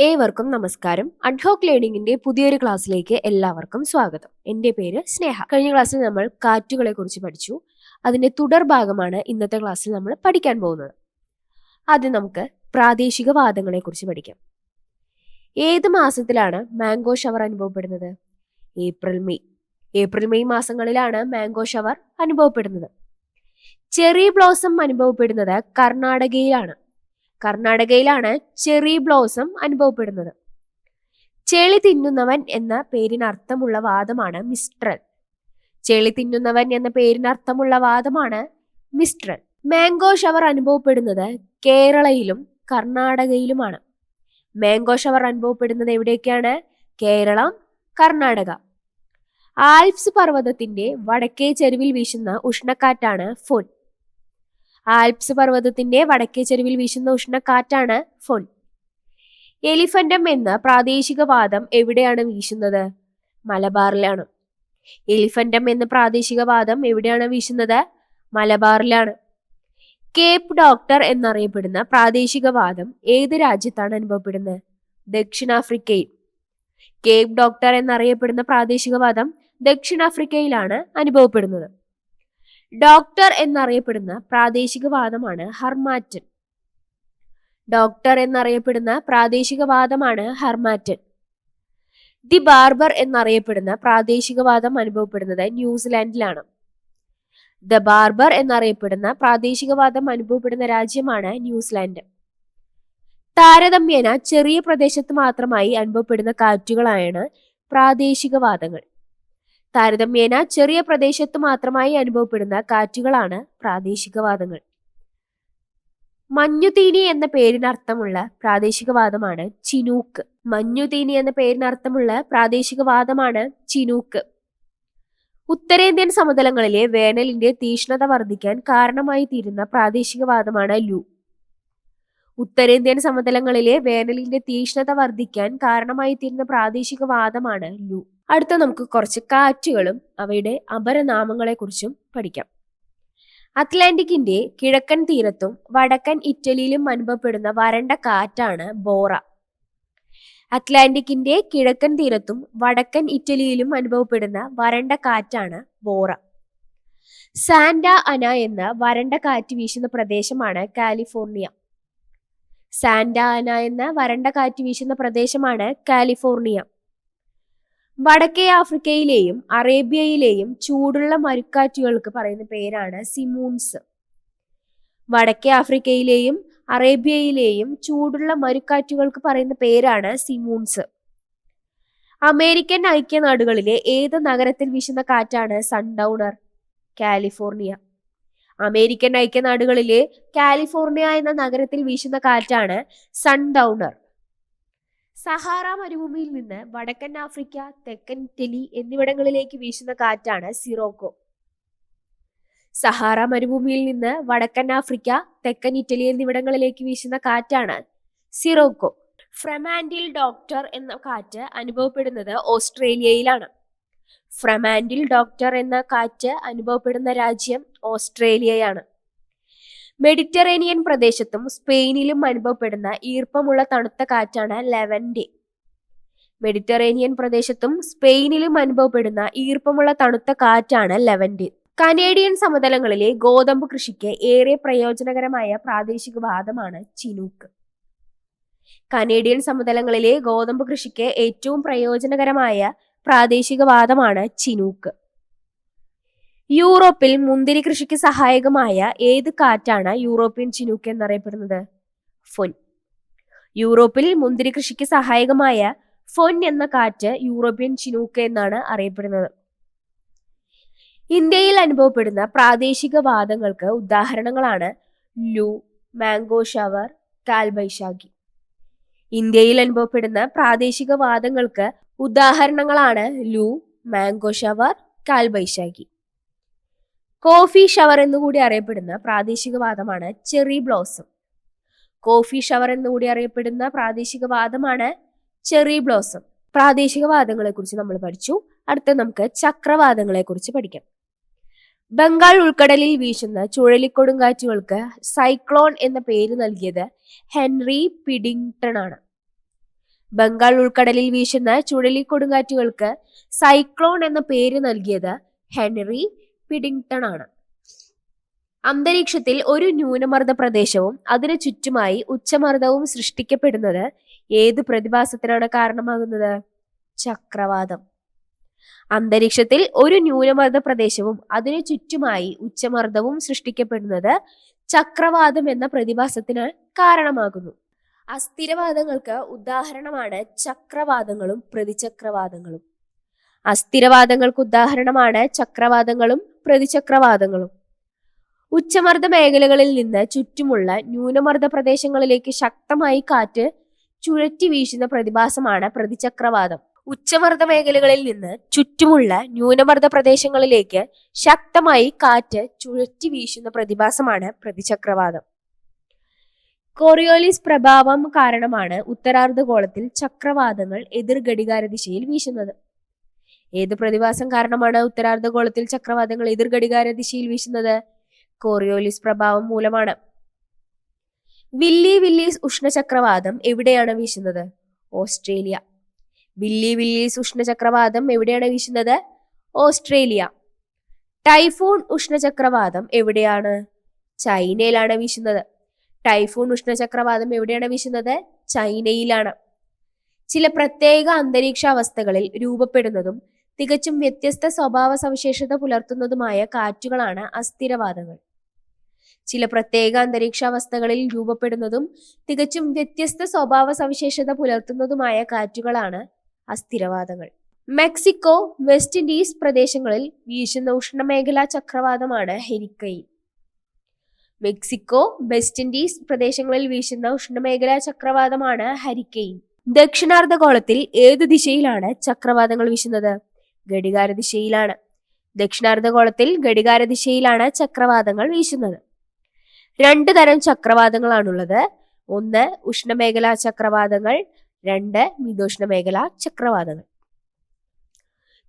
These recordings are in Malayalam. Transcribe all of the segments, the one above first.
ഏവർക്കും നമസ്കാരം. അഡ്ഹോക്ക് ലേണിംഗിന്റെ പുതിയൊരു ക്ലാസ്സിലേക്ക് എല്ലാവർക്കും സ്വാഗതം. എന്റെ പേര് സ്നേഹ. കഴിഞ്ഞ ക്ലാസ്സിൽ നമ്മൾ കാറ്റുകളെ കുറിച്ച് പഠിച്ചു. അതിന്റെ തുടർ ഭാഗമാണ് ഇന്നത്തെ ക്ലാസ്സിൽ നമ്മൾ പഠിക്കാൻ പോകുന്നത്. ആദ്യം നമുക്ക് പ്രാദേശിക വാദങ്ങളെ കുറിച്ച് പഠിക്കാം. ഏത് മാസത്തിലാണ് മാംഗോ ഷവർ അനുഭവപ്പെടുന്നത്? April May. ഏപ്രിൽ മെയ് മാസങ്ങളിലാണ് മാംഗോ ഷവർ അനുഭവപ്പെടുന്നത്. ചെറി ബ്ലോസം അനുഭവപ്പെടുന്നത് കർണാടകയിലാണ്. കർണാടകയിലാണ് ചെറി ബ്ലോസം അനുഭവപ്പെടുന്നത്. ചെളി തിന്നുന്നവൻ എന്ന പേരിനർത്ഥമുള്ള വാദമാണ് മിസ്ട്രൽ. ചെളി തിന്നുന്നവൻ എന്ന പേരിനർത്ഥമുള്ള വാദമാണ് മിസ്ട്രൽ. മാംഗോ ഷവർ അനുഭവപ്പെടുന്നത് കേരളയിലും കർണാടകയിലുമാണ്. മാംഗോ ഷവർ അനുഭവപ്പെടുന്നത് എവിടെയൊക്കെയാണ്? കേരളം കർണാടക. ആൽപ്സ് പർവതത്തിന്റെ വടക്കേ ചെരുവിൽ വീശുന്ന ഉഷ്ണക്കാറ്റാണ് ഫോൻ. ആൽപ്സ് പർവതത്തിന്റെ വടക്കേ ചെരുവിൽ വീശുന്ന ഉഷ്ണക്കാറ്റാണ് ഫോൺ എലിഫന്റം എന്ന പ്രാദേശിക വാദം എവിടെയാണ് വീശുന്നത്? മലബാറിലാണ്. എലിഫന്റം എന്ന പ്രാദേശിക വാദം എവിടെയാണ് വീശുന്നത്? മലബാറിലാണ്. കേപ്പ് ഡോക്ടർ എന്നറിയപ്പെടുന്ന പ്രാദേശിക വാദം ഏത് രാജ്യത്താണ് അനുഭവപ്പെടുന്നത്? ദക്ഷിണാഫ്രിക്കയിൽ. കേപ്പ് ഡോക്ടർ എന്നറിയപ്പെടുന്ന പ്രാദേശിക വാദം ദക്ഷിണാഫ്രിക്കയിലാണ് അനുഭവപ്പെടുന്നത്. ഡോക്ടർ എന്നറിയപ്പെടുന്ന പ്രാദേശിക വാദമാണ് ഹർമാറ്റൻ. ഡോക്ടർ എന്നറിയപ്പെടുന്ന പ്രാദേശിക വാദമാണ് ഹർമാറ്റൻ. ദി ബാർബർ എന്നറിയപ്പെടുന്ന പ്രാദേശിക വാദം അനുഭവപ്പെടുന്നത് ന്യൂസിലാൻഡിലാണ്. ദ ബാർബർ എന്നറിയപ്പെടുന്ന പ്രാദേശിക വാദം അനുഭവപ്പെടുന്ന രാജ്യമാണ് ന്യൂസിലാൻഡ്. താരതമ്യേന ചെറിയ പ്രദേശത്ത് മാത്രമായി അനുഭവപ്പെടുന്ന കാറ്റുകളാണ് പ്രാദേശിക വാദങ്ങൾ. താരതമ്യേന ചെറിയ പ്രദേശത്ത് മാത്രമായി അനുഭവപ്പെടുന്ന കാറ്റുകളാണ് പ്രാദേശികവാദങ്ങൾ. മഞ്ഞുതീനി എന്ന പേരിനർത്ഥമുള്ള പ്രാദേശികവാദമാണ് ചിനൂക്ക്. മഞ്ഞുതീനി എന്ന പേരിനർത്ഥമുള്ള പ്രാദേശികവാദമാണ് ചിനൂക്ക്. ഉത്തരേന്ത്യൻ സമതലങ്ങളിലെ വേനലിന്റെ തീഷ്ണത വർദ്ധിക്കാൻ കാരണമായി തീരുന്ന പ്രാദേശികവാദമാണ് ലു. ഉത്തരേന്ത്യൻ സമതലങ്ങളിലെ വേനലിന്റെ തീഷ്ണത വർദ്ധിക്കാൻ കാരണമായി തീരുന്ന പ്രാദേശികവാദമാണ് ലു. അടുത്ത നമുക്ക് കുറച്ച് കാറ്റുകളും അവയുടെ അപരനാമങ്ങളെ കുറിച്ചും പഠിക്കാം. അറ്റ്ലാന്റിക്കിന്റെ കിഴക്കൻ തീരത്തും വടക്കൻ ഇറ്റലിയിലും അനുഭവപ്പെടുന്ന വരണ്ട കാറ്റാണ് ബോറ. അറ്റ്ലാന്റിക്കിന്റെ കിഴക്കൻ തീരത്തും വടക്കൻ ഇറ്റലിയിലും അനുഭവപ്പെടുന്ന വരണ്ട കാറ്റാണ് ബോറ. സാന്റ അന എന്ന വരണ്ട കാറ്റ് വീശുന്ന പ്രദേശമാണ് കാലിഫോർണിയ. സാന്റ അന എന്ന വരണ്ട കാറ്റ് വീശുന്ന പ്രദേശമാണ് കാലിഫോർണിയ. വടക്കേ ആഫ്രിക്കയിലെയും അറേബ്യയിലെയും ചൂടുള്ള മരുക്കാറ്റുകൾക്ക് പറയുന്ന പേരാണ് സിമൂൺസ്. വടക്കേ ആഫ്രിക്കയിലെയും അറേബ്യയിലെയും ചൂടുള്ള മരുക്കാറ്റുകൾക്ക് പറയുന്ന പേരാണ് സിമൂൺസ്. അമേരിക്കൻ ഐക്യനാടുകളിലെ ഏത് നഗരത്തിൽ വീശുന്ന കാറ്റാണ് സൺഡൗണർ? കാലിഫോർണിയ. അമേരിക്കൻ ഐക്യനാടുകളിലെ കാലിഫോർണിയ എന്ന നഗരത്തിൽ വീശുന്ന കാറ്റാണ് സൺഡൗണർ. സഹാറ മരുഭൂമിയിൽ നിന്ന് വടക്കൻ ആഫ്രിക്ക തെക്കൻ ഇറ്റലി എന്നിവിടങ്ങളിലേക്ക് വീശുന്ന കാറ്റാണ് സിറോക്കോ. സഹാറ മരുഭൂമിയിൽ നിന്ന് വടക്കൻ ആഫ്രിക്ക തെക്കൻ ഇറ്റലി എന്നിവിടങ്ങളിലേക്ക് വീശുന്ന കാറ്റാണ് സിറോക്കോ. ഫ്രമാൻഡിൽ ഡോക്ടർ എന്ന കാറ്റ് അനുഭവപ്പെടുന്നത് ഓസ്ട്രേലിയയിലാണ്. ഫ്രമാൻഡിൽ ഡോക്ടർ എന്ന കാറ്റ് അനുഭവപ്പെടുന്ന രാജ്യം ഓസ്ട്രേലിയയാണ്. മെഡിറ്ററേനിയൻ പ്രദേശത്തും സ്പെയിനിലും അനുഭവപ്പെടുന്ന ഈർപ്പമുള്ള തണുത്ത കാറ്റാണ് ലെവൻഡെ. മെഡിറ്ററേനിയൻ പ്രദേശത്തും സ്പെയിനിലും അനുഭവപ്പെടുന്ന ഈർപ്പമുള്ള തണുത്ത കാറ്റാണ് ലെവൻഡെ. കനേഡിയൻ സമതലങ്ങളിലെ ഗോതമ്പ് കൃഷിക്ക് ഏറെ പ്രയോജനകരമായ പ്രാദേശിക വാദമാണ് ചിനൂക്ക്. കനേഡിയൻ സമതലങ്ങളിലെ ഗോതമ്പ് കൃഷിക്ക് ഏറ്റവും പ്രയോജനകരമായ പ്രാദേശിക വാദമാണ് ചിനൂക്ക്. യൂറോപ്പിൽ മുന്തിരി കൃഷിക്ക് സഹായകമായ ഏത് കാറ്റാണ് യൂറോപ്യൻ ചിനൂക്ക് എന്നറിയപ്പെടുന്നത്? ഫൊൻ. യൂറോപ്പിൽ മുന്തിരി കൃഷിക്ക് സഹായകമായ ഫൊൻ എന്ന കാറ്റ് യൂറോപ്യൻ ചിനൂക്ക് എന്നാണ് അറിയപ്പെടുന്നത്. ഇന്ത്യയിൽ അനുഭവപ്പെടുന്ന പ്രാദേശിക വാദങ്ങൾക്ക് ഉദാഹരണങ്ങളാണ് ലു മാംഗോ ഷവർ കാൽബൈശാഖി ഇന്ത്യയിൽ അനുഭവപ്പെടുന്ന പ്രാദേശിക വാദങ്ങൾക്ക് ഉദാഹരണങ്ങളാണ് Loo mango shower Kalbaisakhi coffee shower എന്നുകൂടി അറിയപ്പെടുന്ന പ്രാദേശിക വാദമാണ് ചെറി ബ്ലോസം കോഫി ഷവർ എന്നുകൂടി അറിയപ്പെടുന്ന പ്രാദേശിക വാദമാണ് ചെറി ബ്ലോസം പ്രാദേശിക വാദങ്ങളെ കുറിച്ച് നമ്മൾ പഠിച്ചു. അടുത്ത നമുക്ക് ചക്രവാദങ്ങളെ കുറിച്ച് പഠിക്കാം. ബംഗാൾ ഉൾക്കടലിൽ വീശുന്ന ചുഴലിക്കൊടുങ്കാറ്റുകൾക്ക് സൈക്ലോൺ എന്ന പേര് നൽകിയത് ഹെൻറി പിഡിങ്ടൺ ആണ് ബംഗാൾ ഉൾക്കടലിൽ വീശുന്ന ചുഴലിക്കൊടുങ്കാറ്റുകൾക്ക് സൈക്ലോൺ എന്ന പേര് നൽകിയത് ഹെൻറി പിഡിങ്ടൺ ആണ് അന്തരീക്ഷത്തിൽ ഒരു ന്യൂനമർദ്ദ പ്രദേശവും അതിനു ചുറ്റുമായി ഉച്ചമർദ്ദവും സൃഷ്ടിക്കപ്പെടുന്നത് ഏത് പ്രതിഭാസത്തിനാണ് കാരണമാകുന്നത്? ചക്രവാതം. അന്തരീക്ഷത്തിൽ ഒരു ന്യൂനമർദ്ദ പ്രദേശവും അതിനു ചുറ്റുമായി ഉച്ചമർദ്ദവും സൃഷ്ടിക്കപ്പെടുന്നത് ചക്രവാതം എന്ന പ്രതിഭാസത്തിന് കാരണമാകുന്നു. അസ്ഥിരവാദങ്ങൾക്ക് ഉദാഹരണമാണ് ചക്രവാതങ്ങളും പ്രതിചക്രവാതങ്ങളും. അസ്ഥിരവാദങ്ങൾക്ക് ഉദാഹരണമാണ് ചക്രവാദങ്ങളും പ്രതിചക്രവാദങ്ങളും. ഉച്ചമർദ്ദ മേഖലകളിൽ നിന്ന് ചുറ്റുമുള്ള ന്യൂനമർദ്ദ പ്രദേശങ്ങളിലേക്ക് ശക്തമായി കാറ്റ് ചുഴറ്റി വീശുന്ന പ്രതിഭാസമാണ് പ്രതിചക്രവാദം. ഉച്ചമർദ്ദ മേഖലകളിൽ നിന്ന് ചുറ്റുമുള്ള ന്യൂനമർദ്ദ പ്രദേശങ്ങളിലേക്ക് ശക്തമായി കാറ്റ് ചുഴറ്റി വീശുന്ന പ്രതിഭാസമാണ് പ്രതിചക്രവാദം. കോറിയോലിസ് പ്രഭാവം കാരണമാണ് ഉത്തരാർദ്ധഗോളത്തിൽ ചക്രവാദങ്ങൾ എതിർ ഘടികാര ദിശയിൽ വീശുന്നത്. ഏത് പ്രതിഭാസം കാരണമാണ് ഉത്തരാർദ്ധഗോളത്തിൽ ചക്രവാതങ്ങൾ എതിർ ഘടികാര ദിശയിൽ വീശുന്നത്? കോറിയോലിസ് പ്രഭാവം മൂലമാണ്. വില്ലി വില്ലീസ് ഉഷ്ണചക്രവാതം എവിടെയാണ് വീശുന്നത്? ഓസ്ട്രേലിയ. വില്ലി വില്ലീസ് ഉഷ്ണചക്രവാതം എവിടെയാണ് വീശുന്നത്? ഓസ്ട്രേലിയ. ടൈഫൂൺ ഉഷ്ണചക്രവാതം എവിടെയാണ്? ചൈനയിലാണ് വീശുന്നത്. ടൈഫൂൺ ഉഷ്ണചക്രവാതം എവിടെയാണ് വീശുന്നത്? ചൈനയിലാണ്. ചില പ്രത്യേക അന്തരീക്ഷാവസ്ഥകളിൽ രൂപപ്പെടുന്നതും തികച്ചും വ്യത്യസ്ത സ്വഭാവ സവിശേഷത പുലർത്തുന്നതുമായ കാറ്റുകളാണ് അസ്ഥിരവാദങ്ങൾ ചില പ്രത്യേക അന്തരീക്ഷാവസ്ഥകളിൽ രൂപപ്പെടുന്നതും തികച്ചും വ്യത്യസ്ത സ്വഭാവ സവിശേഷത പുലർത്തുന്നതുമായ കാറ്റുകളാണ് അസ്ഥിരവാദങ്ങൾ മെക്സിക്കോ വെസ്റ്റ് ഇൻഡീസ് പ്രദേശങ്ങളിൽ വീശുന്ന ഉഷ്ണമേഖലാ ചക്രവാതമാണ് ഹെരിക്കൈൻ മെക്സിക്കോ വെസ്റ്റ് ഇൻഡീസ് പ്രദേശങ്ങളിൽ വീശുന്ന ഉഷ്ണമേഖലാ ചക്രവാതമാണ് ഹരിക്കെയിൻ. ദക്ഷിണാർദ്ധഗോളത്തിൽ ഏത് ദിശയിലാണ് ചക്രവാതങ്ങൾ വീശുന്നത്? ഘടികാര ദിശയിലാണ് ദക്ഷിണാർദ്ധഗോളത്തിൽ ഘടികാരദിശയിലാണ് ചക്രവാതങ്ങൾ വീശുന്നത്. രണ്ട് തരം ചക്രവാതങ്ങളാണുള്ളത്. ഒന്ന് ഉഷ്ണമേഖലാ ചക്രവാതങ്ങൾ രണ്ട് മിതോഷ്ണമേഖലാ ചക്രവാതങ്ങൾ.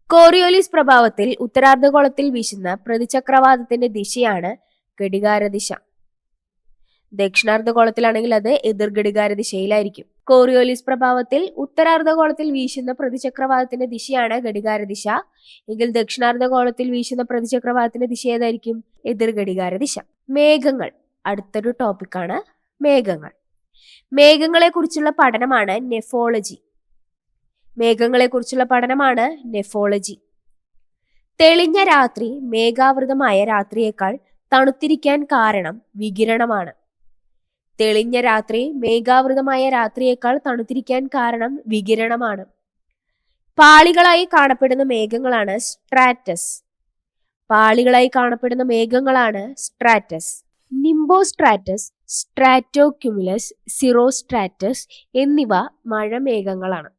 കോറിയോലിസ് പ്രഭാവത്തിൽ ഉത്തരാർദ്ധഗോളത്തിൽ വീശുന്ന പ്രതിചക്രവാതത്തിന്റെ ദിശയാണ് ഘടികാര ദിശ ദക്ഷിണാർദ്ധഗോളത്തിലാണെങ്കിൽ അത് എതിർ ഘടികാര ദിശയിലായിരിക്കും കോറിയോലിസ് പ്രഭാവത്തിൽ ഉത്തരാർദ്ധഗോളത്തിൽ വീശുന്ന പ്രതിചക്രവാതത്തിന്റെ ദിശയാണ് ഘടികാര ദിശ എങ്കിൽ ദക്ഷിണാർദ്ധഗോളത്തിൽ വീശുന്ന പ്രതിചക്രവാതത്തിന്റെ ദിശ ഏതായിരിക്കും? എതിർ ഘടികാര ദിശ മേഘങ്ങൾ. അടുത്തൊരു ടോപ്പിക്കാണ് മേഘങ്ങൾ. മേഘങ്ങളെ കുറിച്ചുള്ള പഠനമാണ് നെഫോളജി. മേഘങ്ങളെ കുറിച്ചുള്ള പഠനമാണ് നെഫോളജി. തെളിഞ്ഞ രാത്രി മേഘാവൃതമായ രാത്രിയേക്കാൾ തണുത്തിരിക്കാൻ കാരണം വികിരണമാണ്. തെളിഞ്ഞ രാത്രി മേഘാവൃതമായ രാത്രിയേക്കാൾ തണുത്തിരിക്കാൻ കാരണം വികിരണമാണ്. പാളികളായി കാണപ്പെടുന്ന മേഘങ്ങളാണ് സ്ട്രാറ്റസ്. പാളികളായി കാണപ്പെടുന്ന മേഘങ്ങളാണ് സ്ട്രാറ്റസ്. നിംബോസ്ട്രാറ്റസ് സ്ട്രാറ്റോക്യുമുലസ് സിറോസ്ട്രാറ്റസ് എന്നിവ മഴമേഘങ്ങളാണ്.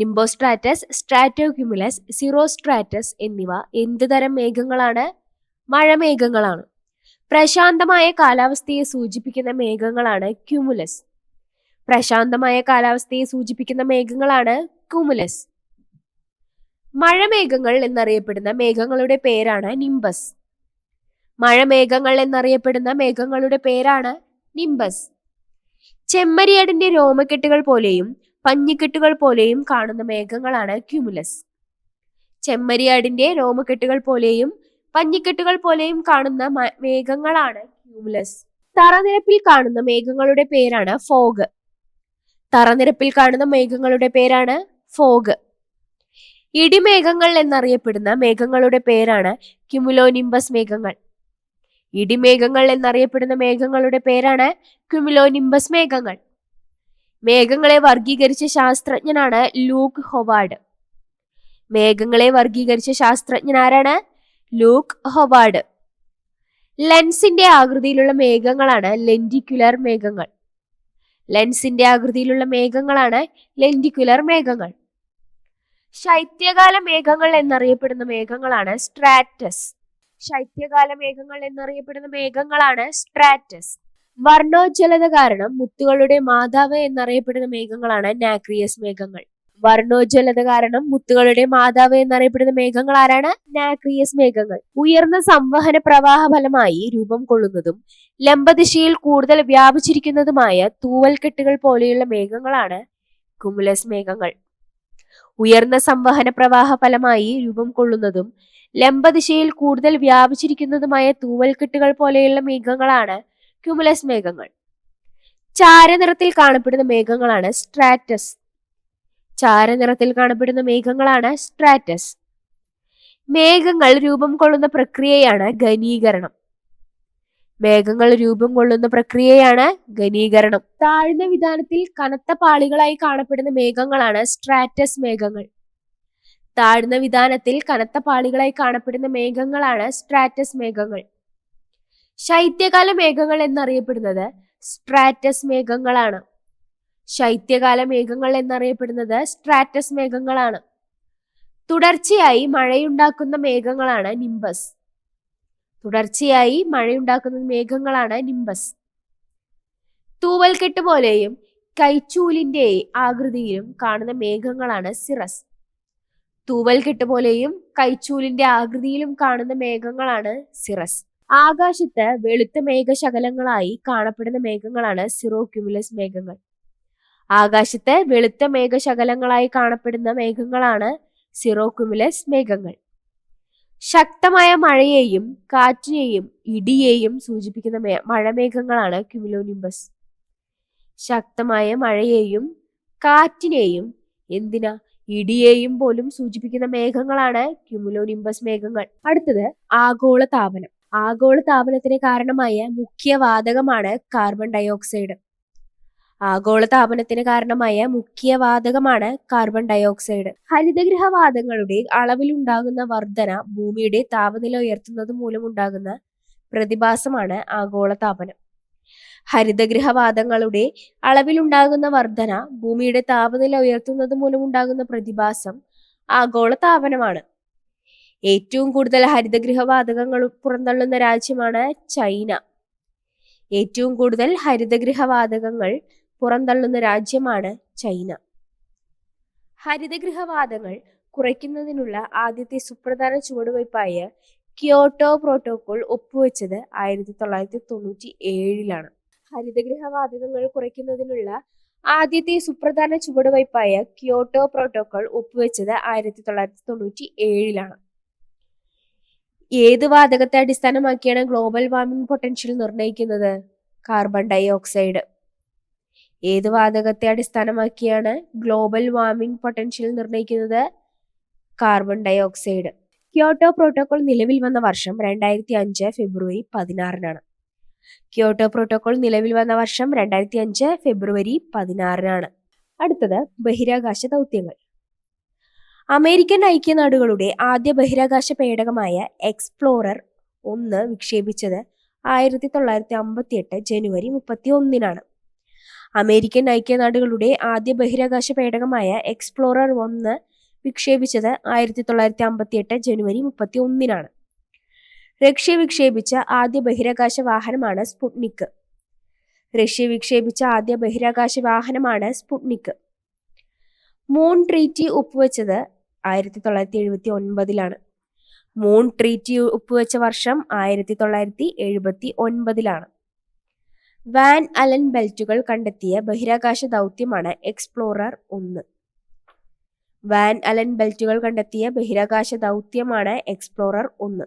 നിംബോസ്ട്രാറ്റസ് സ്ട്രാറ്റോക്യുമുലസ് സിറോസ്ട്രാറ്റസ് എന്നിവ എന്ത് തരം മേഘങ്ങളാണ്? മഴമേഘങ്ങളാണ്. പ്രശാന്തമായ കാലാവസ്ഥയെ സൂചിപ്പിക്കുന്ന മേഘങ്ങളാണ് ക്യുമുലസ്. പ്രശാന്തമായ കാലാവസ്ഥയെ സൂചിപ്പിക്കുന്ന മേഘങ്ങളാണ് ക്യുമുലസ്. മഴമേഘങ്ങൾ എന്നറിയപ്പെടുന്ന മേഘങ്ങളുടെ പേരാണ് നിംബസ്. മഴമേഘങ്ങൾ എന്നറിയപ്പെടുന്ന മേഘങ്ങളുടെ പേരാണ് നിംബസ്. ചെമ്മരിയാടിന്റെ രോമക്കെട്ടുകൾ പോലെയും പഞ്ഞിക്കെട്ടുകൾ പോലെയും കാണുന്ന മേഘങ്ങളാണ് ക്യുമുലസ്. ചെമ്മരിയാടിന്റെ രോമക്കെട്ടുകൾ പോലെയും പഞ്ഞിക്കെട്ടുകൾ പോലെയും കാണുന്ന മേഘങ്ങളാണ് ക്യൂമുലസ്. തറനിരപ്പിൽ കാണുന്ന മേഘങ്ങളുടെ പേരാണ് ഫോഗ്. തറനിരപ്പിൽ കാണുന്ന മേഘങ്ങളുടെ പേരാണ് ഫോഗ്. ഇടിമേഘങ്ങൾ എന്നറിയപ്പെടുന്ന മേഘങ്ങളുടെ പേരാണ് ക്യുമുലോനിംബസ് മേഘങ്ങൾ. ഇടിമേഘങ്ങൾ എന്നറിയപ്പെടുന്ന മേഘങ്ങളുടെ പേരാണ് ക്യുമുലോനിംബസ് മേഘങ്ങൾ. മേഘങ്ങളെ വർഗീകരിച്ച ശാസ്ത്രജ്ഞനാണ് ലൂക്ക് ഹൊവാർഡ്. മേഘങ്ങളെ വർഗീകരിച്ച ശാസ്ത്രജ്ഞൻ ആരാണ് ലൂക്ക് ഹൊവാർഡ്. ലെൻസിന്റെ ആകൃതിയിലുള്ള മേഘങ്ങളാണ് ലെൻഡിക്കുലർ മേഘങ്ങൾ. ലെൻസിന്റെ ആകൃതിയിലുള്ള മേഘങ്ങളാണ് ലെൻഡിക്കുലർ മേഘങ്ങൾ. ശൈത്യകാല മേഘങ്ങൾ എന്നറിയപ്പെടുന്ന മേഘങ്ങളാണ് സ്ട്രാറ്റസ്. ശൈത്യകാല മേഘങ്ങൾ എന്നറിയപ്പെടുന്ന മേഘങ്ങളാണ് സ്ട്രാറ്റസ്. വർണോജ്വലത കാരണം മുത്തുകളുടെ മാതാവ് എന്നറിയപ്പെടുന്ന മേഘങ്ങളാണ് നാക്രിയസ് മേഘങ്ങൾ. വർണോജ്വലത കാരണം മുത്തുകളുടെ മാതാവ് എന്നറിയപ്പെടുന്ന മേഘങ്ങൾ ആരാണ്? നാക്രിയസ് മേഘങ്ങൾ. ഉയർന്ന സംവഹന പ്രവാഹ ഫലമായി രൂപം കൊള്ളുന്നതും ലംബദിശയിൽ കൂടുതൽ വ്യാപിച്ചിരിക്കുന്നതുമായ തൂവൽക്കെട്ടുകൾ പോലെയുള്ള മേഘങ്ങളാണ് കുമുലസ് മേഘങ്ങൾ. ഉയർന്ന സംവഹന പ്രവാഹ ഫലമായി രൂപം കൊള്ളുന്നതും ലംബദിശയിൽ കൂടുതൽ വ്യാപിച്ചിരിക്കുന്നതുമായ തൂവൽക്കെട്ടുകൾ പോലെയുള്ള മേഘങ്ങളാണ് ക്യുമുലസ് മേഘങ്ങൾ. ചാരനിറത്തിൽ കാണപ്പെടുന്ന മേഘങ്ങളാണ് സ്ട്രാറ്റസ്. ചാരനിറത്തിൽ കാണപ്പെടുന്ന മേഘങ്ങളാണ് സ്ട്രാറ്റസ്. മേഘങ്ങൾ രൂപം കൊള്ളുന്ന പ്രക്രിയയാണ് ഘനീകരണം. മേഘങ്ങൾ രൂപം കൊള്ളുന്ന പ്രക്രിയയാണ് ഘനീകരണം. താഴ്ന്ന വിധാനത്തിൽ കനത്ത പാളികളായി കാണപ്പെടുന്ന മേഘങ്ങളാണ് സ്ട്രാറ്റസ് മേഘങ്ങൾ. താഴ്ന്ന വിധാനത്തിൽ കനത്ത പാളികളായി കാണപ്പെടുന്ന മേഘങ്ങളാണ് സ്ട്രാറ്റസ് മേഘങ്ങൾ. ശൈത്യകാല മേഘങ്ങൾ എന്നറിയപ്പെടുന്നത് സ്ട്രാറ്റസ് മേഘങ്ങളാണ്. ശൈത്യകാല മേഘങ്ങൾ എന്നറിയപ്പെടുന്നത് സ്ട്രാറ്റസ് മേഘങ്ങളാണ്. തുടർച്ചയായി മഴയുണ്ടാക്കുന്ന മേഘങ്ങളാണ് നിംബസ്. തുടർച്ചയായി മഴയുണ്ടാക്കുന്ന മേഘങ്ങളാണ് നിംബസ്. തൂവൽക്കെട്ട് പോലെയും കൈച്ചൂലിന്റെ ആകൃതിയിലും കാണുന്ന മേഘങ്ങളാണ് സിറസ്. തൂവൽക്കെട്ട് പോലെയും കൈച്ചൂലിന്റെ ആകൃതിയിലും കാണുന്ന മേഘങ്ങളാണ് സിറസ്. ആകാശത്ത് വെളുത്ത മേഘശകലങ്ങളായി കാണപ്പെടുന്ന മേഘങ്ങളാണ് സിറോ ക്യുമുലസ് മേഘങ്ങൾ. ആകാശത്ത് വെളുത്ത മേഘശകലങ്ങളായി കാണപ്പെടുന്ന മേഘങ്ങളാണ് സിറോക്കുമിലസ് മേഘങ്ങൾ. ശക്തമായ മഴയെയും കാറ്റിനെയും ഇടിയെയും സൂചിപ്പിക്കുന്ന മഴമേഘങ്ങളാണ് ക്യുമിലോനിമ്പസ്. ശക്തമായ മഴയെയും കാറ്റിനെയും എന്തിനാ ഇടിയെയും പോലും സൂചിപ്പിക്കുന്ന മേഘങ്ങളാണ് ക്യുമുലോനിംബസ് മേഘങ്ങൾ. അടുത്തത് ആഗോള താപനം ആഗോള താപനത്തിന് കാരണമായ മുഖ്യ വാതകമാണ് കാർബൺ ഡയോക്സൈഡ് ആഗോള താപനത്തിന് കാരണമായ മുഖ്യ വാതകമാണ് കാർബൺ ഡയോക്സൈഡ് ഹരിതഗൃഹവാതങ്ങളുടെ അളവിലുണ്ടാകുന്ന വർധന ഭൂമിയുടെ താപനില ഉയർത്തുന്നത് മൂലമുണ്ടാകുന്ന പ്രതിഭാസമാണ് ആഗോളതാപനം. ഹരിതഗൃഹവാതങ്ങളുടെ അളവിലുണ്ടാകുന്ന വർധന ഭൂമിയുടെ താപനില ഉയർത്തുന്നത് മൂലമുണ്ടാകുന്ന പ്രതിഭാസം ആഗോളതാപനമാണ്. ഏറ്റവും കൂടുതൽ ഹരിതഗൃഹവാതകങ്ങൾ പുറന്തള്ളുന്ന രാജ്യമാണ് ചൈന. ഏറ്റവും കൂടുതൽ ഹരിതഗൃഹവാതകങ്ങൾ പുറന്തള്ളുന്ന രാജ്യമാണ് ചൈന. ഹരിതഗൃഹവാദങ്ങൾ കുറയ്ക്കുന്നതിനുള്ള ആദ്യത്തെ സുപ്രധാന ചുവടുവയ്പായ ക്യോട്ടോ പ്രോട്ടോകോൾ ഒപ്പുവെച്ചത് ആയിരത്തി തൊള്ളായിരത്തി തൊണ്ണൂറ്റി ഏഴിലാണ് ഹരിതഗൃഹവാതകങ്ങൾ കുറയ്ക്കുന്നതിനുള്ള ആദ്യത്തെ സുപ്രധാന ചുവടുവയ്പായ ക്യോട്ടോ പ്രോട്ടോകോൾ ഒപ്പുവെച്ചത് ആയിരത്തി തൊള്ളായിരത്തി തൊണ്ണൂറ്റി ഏഴിലാണ് ഏത് വാതകത്തെ അടിസ്ഥാനമാക്കിയാണ് ഗ്ലോബൽ വാർമിംഗ് പൊട്ടൻഷ്യൽ നിർണയിക്കുന്നത്? Carbon dioxide. ഏത് വാതകത്തെ അടിസ്ഥാനമാക്കിയാണ് ഗ്ലോബൽ വാർമിംഗ് പൊട്ടൻഷ്യൽ നിർണയിക്കുന്നത്? Carbon dioxide Kyoto protocol നിലവിൽ വന്ന വർഷം രണ്ടായിരത്തി അഞ്ച് ഫെബ്രുവരി പതിനാറിനാണ്. ക്യോട്ടോ പ്രോട്ടോകോൾ നിലവിൽ വന്ന വർഷം രണ്ടായിരത്തി അഞ്ച് ഫെബ്രുവരി പതിനാറിനാണ്. അടുത്തത് ബഹിരാകാശ ദൗത്യങ്ങൾ. അമേരിക്കൻ ഐക്യനാടുകളുടെ ആദ്യ ബഹിരാകാശ പേടകമായ എക്സ്പ്ലോറർ ഒന്ന് വിക്ഷേപിച്ചത് ആയിരത്തി തൊള്ളായിരത്തി അമ്പത്തി എട്ട് ജനുവരി മുപ്പത്തി ഒന്നിനാണ് അമേരിക്കൻ ഐക്യനാടുകളുടെ ആദ്യ ബഹിരാകാശ പേടകമായ എക്സ്പ്ലോറർ ഒന്ന് വിക്ഷേപിച്ചത് ആയിരത്തി തൊള്ളായിരത്തി അമ്പത്തി എട്ട് ജനുവരി മുപ്പത്തി ഒന്നിനാണ് റഷ്യ വിക്ഷേപിച്ച ആദ്യ ബഹിരാകാശ വാഹനമാണ് സ്പുട്നിക്. റഷ്യ വിക്ഷേപിച്ച ആദ്യ ബഹിരാകാശ വാഹനമാണ് സ്പുട്നിക്. മൂൺ ട്രീറ്റി ഒപ്പുവെച്ചത് ആയിരത്തി തൊള്ളായിരത്തി എഴുപത്തി ഒൻപതിലാണ് മൂൺ ട്രീറ്റി ഒപ്പുവെച്ച വർഷം ആയിരത്തി തൊള്ളായിരത്തി എഴുപത്തി ഒൻപതിലാണ് വാൻ അലൻ ബെൽറ്റുകൾ കണ്ടെത്തിയ ബഹിരാകാശ ദൗത്യമാണ് എക്സ്പ്ലോറർ ഒന്ന്. വാൻ അലൻ ബെൽറ്റുകൾ കണ്ടെത്തിയ ബഹിരാകാശ ദൗത്യമാണ് എക്സ്പ്ലോറർ ഒന്ന്.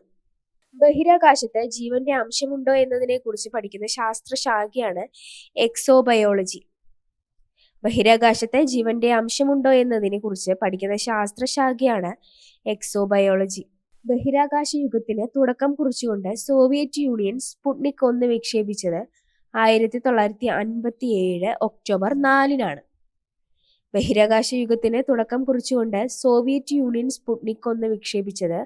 ബഹിരാകാശത്ത് ജീവന്റെ അംശമുണ്ടോ എന്നതിനെ കുറിച്ച് പഠിക്കുന്ന ശാസ്ത്രശാഖയാണ് എക്സോബയോളജി. ബഹിരാകാശത്തെ ജീവന്റെ അംശമുണ്ടോ എന്നതിനെ കുറിച്ച് പഠിക്കുന്ന ശാസ്ത്രശാഖയാണ് എക്സോബയോളജി. ബഹിരാകാശ യുഗത്തിന് തുടക്കം കുറിച്ചുകൊണ്ട് സോവിയറ്റ് യൂണിയൻ സ്പുട്നിക് ഒന്ന് വിക്ഷേപിച്ചത് ആയിരത്തി തൊള്ളായിരത്തി അൻപത്തി ഏഴ് ഒക്ടോബർ നാലിനാണ്. ബഹിരാകാശ യുഗത്തിന് തുടക്കം കുറിച്ചുകൊണ്ട് സോവിയറ്റ് യൂണിയൻ സ്പുട്നിക് ഒന്ന് വിക്ഷേപിച്ചത്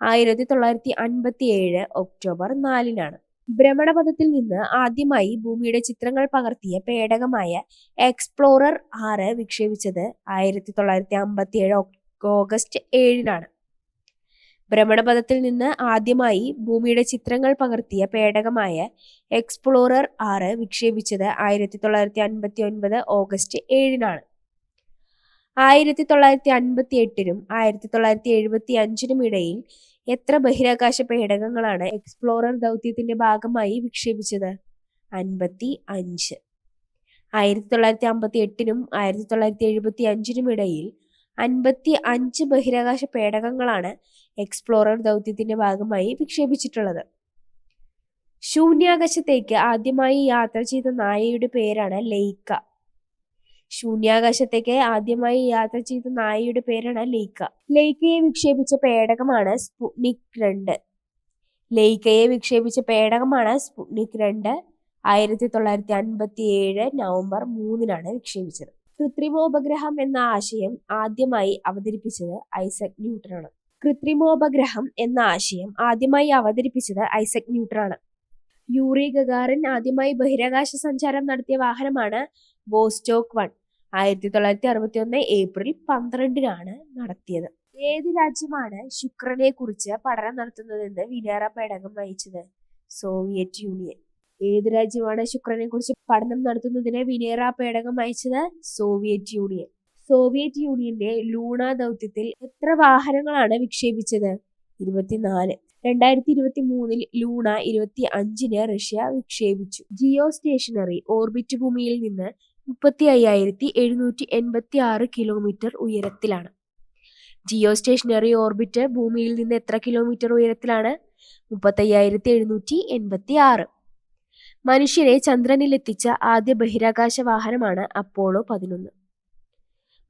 ആയിരത്തി തൊള്ളായിരത്തി അൻപത്തി ഏഴ് ഒക്ടോബർ നാലിനാണ്. ഭ്രമണപഥത്തിൽ നിന്ന് ആദ്യമായി ഭൂമിയുടെ ചിത്രങ്ങൾ പകർത്തിയ പേടകമായ എക്സ്പ്ലോറർ ആറ് വിക്ഷേപിച്ചത് ആയിരത്തി തൊള്ളായിരത്തി അമ്പത്തി ഏഴ് ഓഗസ്റ്റ് ഏഴിനാണ്. ഭ്രമണപഥത്തിൽ നിന്ന് ആദ്യമായി ഭൂമിയുടെ ചിത്രങ്ങൾ പകർത്തിയ പേടകമായ എക്സ്പ്ലോറർ ആറ് വിക്ഷേപിച്ചത് ആയിരത്തി തൊള്ളായിരത്തി അൻപത്തി ഒൻപത് ഓഗസ്റ്റ് ഏഴിനാണ്. ആയിരത്തി തൊള്ളായിരത്തി അൻപത്തി എട്ടിനും ആയിരത്തി തൊള്ളായിരത്തി എഴുപത്തി അഞ്ചിനും ഇടയിൽ എത്ര ബഹിരാകാശ പേടകങ്ങളാണ് എക്സ്പ്ലോറർ ദൗത്യത്തിന്റെ ഭാഗമായി വിക്ഷേപിച്ചത്? അൻപത്തി അഞ്ച് ആയിരത്തി തൊള്ളായിരത്തി അമ്പത്തി എട്ടിനും ആയിരത്തി തൊള്ളായിരത്തി എഴുപത്തി അഞ്ചിനും ഇടയിൽ അൻപത്തി അഞ്ച് ബഹിരാകാശ പേടകങ്ങളാണ് എക്സ്പ്ലോറർ ദൗത്യത്തിന്റെ ഭാഗമായി വിക്ഷേപിച്ചിട്ടുള്ളത്. ശൂന്യാകാശത്തേക്ക് ആദ്യമായി യാത്ര ചെയ്ത നായയുടെ പേരാണ് ലെയ്ക്ക ശൂന്യാകാശത്തേക്ക് ആദ്യമായി യാത്ര ചെയ്ത നായയുടെ പേരാണ് ലെയ്ക്ക ലെയ്ക്കയെ വിക്ഷേപിച്ച പേടകമാണ് സ്പുട്നിക് രണ്ട്. ലെയ്ക്കയെ വിക്ഷേപിച്ച പേടകമാണ് സ്പുട്നിക് രണ്ട്. ആയിരത്തി തൊള്ളായിരത്തി അൻപത്തി ഏഴ് നവംബർ മൂന്നിനാണ് വിക്ഷേപിച്ചത്. കൃത്രിമോപഗ്രഹം എന്ന ആശയം ആദ്യമായി അവതരിപ്പിച്ചത് ഐസക് ന്യൂട്ടനാണ്. കൃത്രിമോപഗ്രഹം എന്ന ആശയം ആദ്യമായി അവതരിപ്പിച്ചത് ഐസക് ന്യൂട്ടനാണ്. യൂറി ഗഗാറിൻ ആദ്യമായി ബഹിരാകാശ സഞ്ചാരം നടത്തിയ വാഹനമാണ് ബോസ്റ്റോക്ക് വൺ. ആയിരത്തി തൊള്ളായിരത്തി അറുപത്തി ഒന്ന് ഏപ്രിൽ പന്ത്രണ്ടിനാണ് നടത്തിയത്. ഏത് രാജ്യമാണ് ശുക്രനെ കുറിച്ച് പഠനം നടത്തുന്നതെന്ന് വിനേറ പേടകം നയിച്ചത് സോവിയറ്റ് യൂണിയൻ. ഏത് രാജ്യമാണ് ശുക്രനെ കുറിച്ച് പഠനം നടത്തുന്നതിന് വിനേറ പേടകം അയച്ചത് സോവിയറ്റ് യൂണിയൻ. സോവിയറ്റ് യൂണിയന്റെ ലൂണ ദൗത്യത്തിൽ എത്ര വാഹനങ്ങളാണ് വിക്ഷേപിച്ചത്? ഇരുപത്തിനാല്. രണ്ടായിരത്തി ഇരുപത്തി മൂന്നിൽ ലൂണ ഇരുപത്തി അഞ്ചിന് റഷ്യ വിക്ഷേപിച്ചു. ജിയോ സ്റ്റേഷനറി ഓർബിറ്റ് ഭൂമിയിൽ നിന്ന് മുപ്പത്തി അയ്യായിരത്തി എഴുന്നൂറ്റി എൺപത്തി ആറ് കിലോമീറ്റർ ഉയരത്തിലാണ്. ജിയോ സ്റ്റേഷനറി ഓർബിറ്റ് ഭൂമിയിൽ നിന്ന് എത്ര കിലോമീറ്റർ ഉയരത്തിലാണ്? മുപ്പത്തി അയ്യായിരത്തി എഴുന്നൂറ്റി എൺപത്തി ആറ് മനുഷ്യരെ ചന്ദ്രനിലെത്തിച്ച ആദ്യ ബഹിരാകാശ വാഹനമാണ് അപ്പോളോ പതിനൊന്ന്.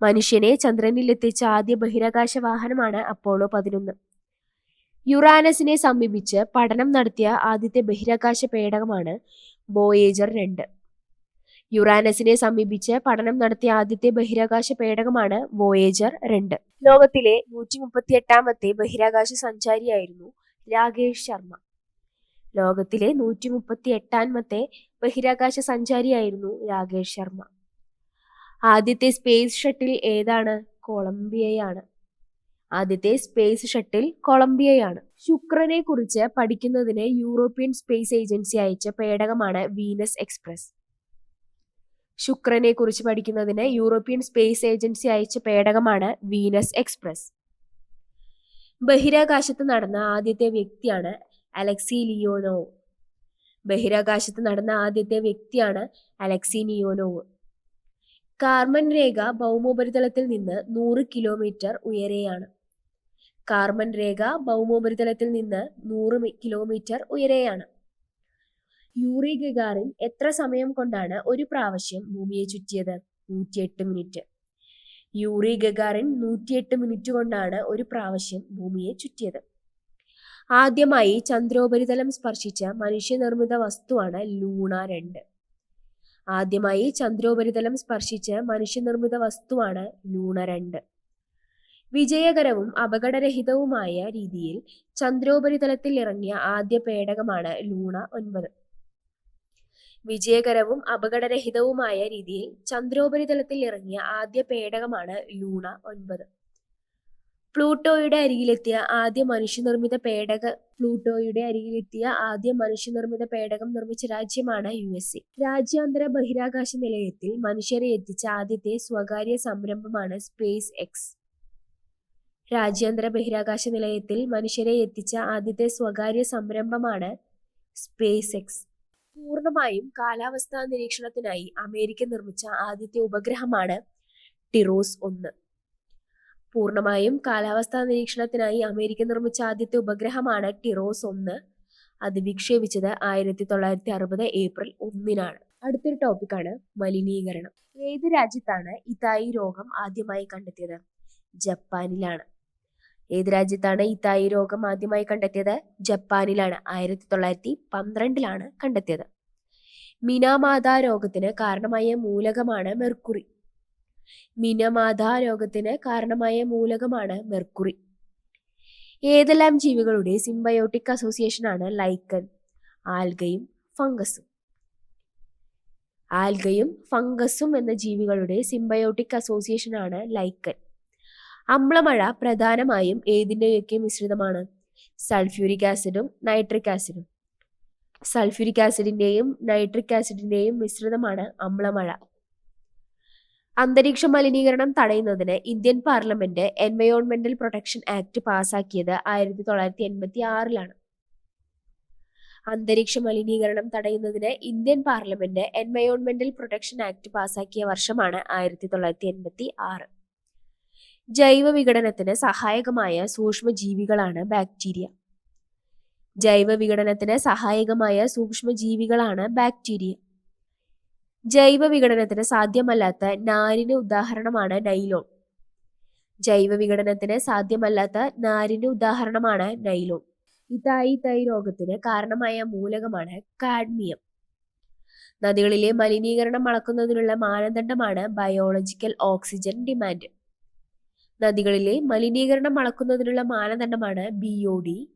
മനുഷ്യനെ ചന്ദ്രനിലെത്തിച്ച ആദ്യ ബഹിരാകാശ വാഹനമാണ് അപ്പോളോ പതിനൊന്ന്. യുറാനസിനെ സമീപിച്ച് പഠനം നടത്തിയ ആദ്യത്തെ ബഹിരാകാശ പേടകമാണ് വോയേജർ രണ്ട്. യുറാനസിനെ സമീപിച്ച് പഠനം നടത്തിയ ആദ്യത്തെ ബഹിരാകാശ പേടകമാണ് വോയേജർ രണ്ട്. ലോകത്തിലെ നൂറ്റി മുപ്പത്തി എട്ടാമത്തെ ബഹിരാകാശ സഞ്ചാരിയായിരുന്നു രാകേഷ് ശർമ്മ. ലോകത്തിലെ നൂറ്റി മുപ്പത്തി എട്ടാമത്തെ ബഹിരാകാശ സഞ്ചാരിയായിരുന്നു രാകേഷ് ശർമ്മ. ആദ്യത്തെ സ്പേസ് ഷട്ടിൽ ഏതാണ്? കൊളംബിയയാണ്. ആദ്യത്തെ സ്പേസ് ഷട്ടിൽ കൊളംബിയയാണ്. ശുക്രനെ കുറിച്ച് പഠിക്കുന്നതിന് യൂറോപ്യൻ സ്പേസ് ഏജൻസി അയച്ച പേടകമാണ് വീനസ് എക്സ്പ്രസ്. ശുക്രനെ കുറിച്ച് പഠിക്കുന്നതിന് യൂറോപ്യൻ സ്പേസ് ഏജൻസി അയച്ച പേടകമാണ് വീനസ് എക്സ്പ്രസ്. ബഹിരാകാശത്ത് നടന്ന ആദ്യത്തെ വ്യക്തിയാണ് അലക്സി ലിയോനോവ് ബഹിരാകാശത്ത് നടന്ന ആദ്യത്തെ വ്യക്തിയാണ് അലക്സി ലിയോനോവ് കാർമൻ രേഖ ഭൗമോപരിതലത്തിൽ നിന്ന് നൂറ് കിലോമീറ്റർ ഉയരെയാണ്. കാർമൻ രേഖ ഭൗമോപരിതലത്തിൽ നിന്ന് നൂറ് കിലോമീറ്റർ ഉയരെയാണ്. യൂറി ഗഗാറിൻ എത്ര സമയം കൊണ്ടാണ് ഒരു പ്രാവശ്യം ഭൂമിയെ ചുറ്റിയത്? നൂറ്റിയെട്ട് മിനിറ്റ്. യൂറി ഗഗാറിൻ നൂറ്റിയെട്ട് മിനിറ്റ് കൊണ്ടാണ് ഒരു പ്രാവശ്യം ഭൂമിയെ ചുറ്റിയത്. ആദ്യമായി ചന്ദ്രോപരിതലം സ്പർശിച്ച മനുഷ്യനിർമ്മിത വസ്തുവാണ് ലൂണ രണ്ട്. ആദ്യമായി ചന്ദ്രോപരിതലം സ്പർശിച്ച മനുഷ്യനിർമ്മിത വസ്തുവാണ് ലൂണ രണ്ട്. വിജയകരവും അപകടരഹിതവുമായ രീതിയിൽ ചന്ദ്രോപരിതലത്തിൽ ഇറങ്ങിയ ആദ്യ പേടകമാണ് ലൂണ ഒൻപത്. വിജയകരവും അപകടരഹിതവുമായ രീതിയിൽ ചന്ദ്രോപരിതലത്തിൽ ഇറങ്ങിയ ആദ്യ പേടകമാണ് ലൂണ ഒൻപത്. പ്ലൂട്ടോയുടെ അരികിലെത്തിയ ആദ്യ മനുഷ്യനിർമ്മിത പേടക പ്ലൂട്ടോയുടെ അരികിലെത്തിയ ആദ്യ മനുഷ്യനിർമ്മിത പേടകം നിർമ്മിച്ച രാജ്യമാണ് യു എസ് എ. രാജ്യാന്തര ബഹിരാകാശ നിലയത്തിൽ മനുഷ്യരെ എത്തിച്ച ആദ്യത്തെ സ്വകാര്യ സംരംഭമാണ് സ്പേസ് എക്സ്. രാജ്യാന്തര ബഹിരാകാശ നിലയത്തിൽ മനുഷ്യരെ എത്തിച്ച ആദ്യത്തെ സ്വകാര്യ സംരംഭമാണ് സ്പേസ് എക്സ്. പൂർണമായും കാലാവസ്ഥാ നിരീക്ഷണത്തിനായി അമേരിക്ക നിർമ്മിച്ച ആദ്യത്തെ ഉപഗ്രഹമാണ് ടിറോസ് ഒന്ന്. പൂർണമായും കാലാവസ്ഥാ നിരീക്ഷണത്തിനായി അമേരിക്ക നിർമ്മിച്ച ആദ്യത്തെ ഉപഗ്രഹമാണ് ടിറോസ് ഒന്ന്. അത് വിക്ഷേപിച്ചത് ആയിരത്തി തൊള്ളായിരത്തി അറുപത് ഏപ്രിൽ ഒന്നിനാണ്. അടുത്തൊരു ടോപ്പിക്കാണ് മലിനീകരണം. ഏത് രാജ്യത്താണ് ഇതായി രോഗം ആദ്യമായി കണ്ടെത്തിയത്? ജപ്പാനിലാണ്. ഏത് രാജ്യത്താണ് ഇതായി രോഗം ആദ്യമായി കണ്ടെത്തിയത്? ജപ്പാനിലാണ്. ആയിരത്തി തൊള്ളായിരത്തി പന്ത്രണ്ടിലാണ് കണ്ടെത്തിയത്. മിനാമാത രോഗത്തിന് കാരണമായ മൂലകമാണ് മെർക്കുറി. മിനമാത രോഗത്തിന് കാരണമായ മൂലകമാണ് മെർക്കുറി. ഏതെല്ലാം ജീവികളുടെ സിംബയോട്ടിക് അസോസിയേഷൻ ആണ് ലൈക്കൻ ആൽഗയും ഫംഗസും. ആൽഗയും ഫംഗസും എന്ന ജീവികളുടെ സിംബയോട്ടിക് അസോസിയേഷൻ ആണ് ലൈക്കൻ അമ്ലമഴ പ്രധാനമായും ഏതിന്റെയൊക്കെ മിശ്രിതമാണ്? സൾഫ്യൂരിക് ആസിഡും നൈട്രിക് ആസിഡും. സൾഫ്യൂരിക് ആസിഡിന്റെയും നൈട്രിക് ആസിഡിന്റെയും മിശ്രിതമാണ് അമ്ലമഴ. അന്തരീക്ഷ മലിനീകരണം തടയുന്നതിന് ഇന്ത്യൻ പാർലമെന്റ് എൻവയോൺമെന്റൽ പ്രൊട്ടക്ഷൻ ആക്ട് പാസാക്കിയത് ആയിരത്തി തൊള്ളായിരത്തി എൺപത്തി ആറിലാണ് അന്തരീക്ഷ മലിനീകരണം തടയുന്നതിന് ഇന്ത്യൻ പാർലമെന്റ് എൻവയോൺമെന്റൽ പ്രൊട്ടക്ഷൻ ആക്ട് പാസാക്കിയ വർഷമാണ് ആയിരത്തി തൊള്ളായിരത്തി എൺപത്തി ആറ് ജൈവ വിഘടനത്തിന് സഹായകമായ സൂക്ഷ്മജീവികളാണ് ബാക്ടീരിയ. ജൈവ വിഘടനത്തിന് സഹായകമായ സൂക്ഷ്മജീവികളാണ് ബാക്ടീരിയ. ജൈവ വിഘടനത്തിന് സാധ്യമല്ലാത്ത നാരിന് ഉദാഹരണമാണ് നൈലോൺ. ജൈവ വിഘടനത്തിന് സാധ്യമല്ലാത്ത നാരിന് ഉദാഹരണമാണ് നൈലോൺ. ഇതായി തൈ രോഗത്തിന് കാരണമായ മൂലകമാണ് കാഡ്മിയം. നദികളിലെ മലിനീകരണം അളക്കുന്നതിനുള്ള മാനദണ്ഡമാണ് ബയോളജിക്കൽ ഓക്സിജൻ ഡിമാൻഡ്. നദികളിലെ മലിനീകരണം അളക്കുന്നതിനുള്ള മാനദണ്ഡമാണ് B O D.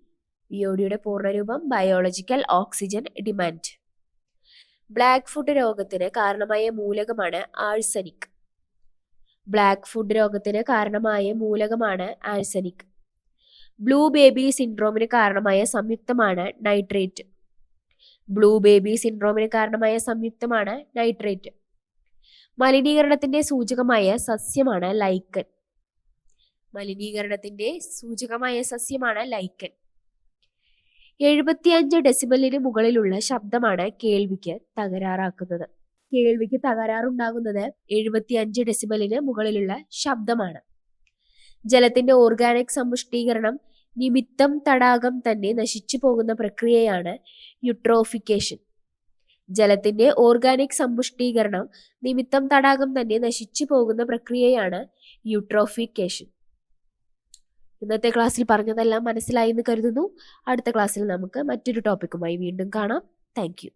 B O ഡിയുടെ പൂർണരൂപം biological oxygen demand. Black foot രോഗത്തിന് കാരണമായ മൂലകമാണ് ആഴ്സനിക് ബ്ലാക്ക് ഫുഡ് രോഗത്തിന് കാരണമായ മൂലകമാണ് ആഴ്സനിക് ബ്ലൂ ബേബി സിൻഡ്രോമിന് കാരണമായ സംയുക്തമാണ് നൈട്രേറ്റ് ബ്ലൂ ബേബി സിൻഡ്രോമിന് കാരണമായ സംയുക്തമാണ് നൈട്രേറ്റ് മലിനീകരണത്തിന്റെ സൂചകമായ സസ്യമാണ് ലൈക്കൻ മലിനീകരണത്തിന്റെ സൂചകമായ സസ്യമാണ് ലൈക്കൻ എഴുപത്തിയഞ്ച് ഡെസിബലിന് മുകളിലുള്ള ശബ്ദമാണ് കേൾവിക്ക് തകരാറാക്കുന്നത്. കേൾവിക്ക് തകരാറുണ്ടാകുന്നത് എഴുപത്തിയഞ്ച് ഡെസിബലിന് മുകളിലുള്ള ശബ്ദമാണ്. ജലത്തിന്റെ ഓർഗാനിക് സമ്പുഷ്ടീകരണം നിമിത്തം തടാകം തന്നെ നശിച്ചു പോകുന്ന പ്രക്രിയയാണ് യുട്രോഫിക്കേഷൻ ജലത്തിന്റെ ഓർഗാനിക് സമ്പുഷ്ടീകരണം നിമിത്തം തടാകം തന്നെ നശിച്ചു പോകുന്ന പ്രക്രിയയാണ് യുട്രോഫിക്കേഷൻ ഇന്നത്തെ ക്ലാസ്സിൽ പറഞ്ഞതെല്ലാം മനസ്സിലായി എന്ന് കരുതുന്നു. അടുത്ത ക്ലാസ്സിൽ നമുക്ക് മറ്റൊരു ടോപ്പിക്കുമായി വീണ്ടും കാണാം. താങ്ക്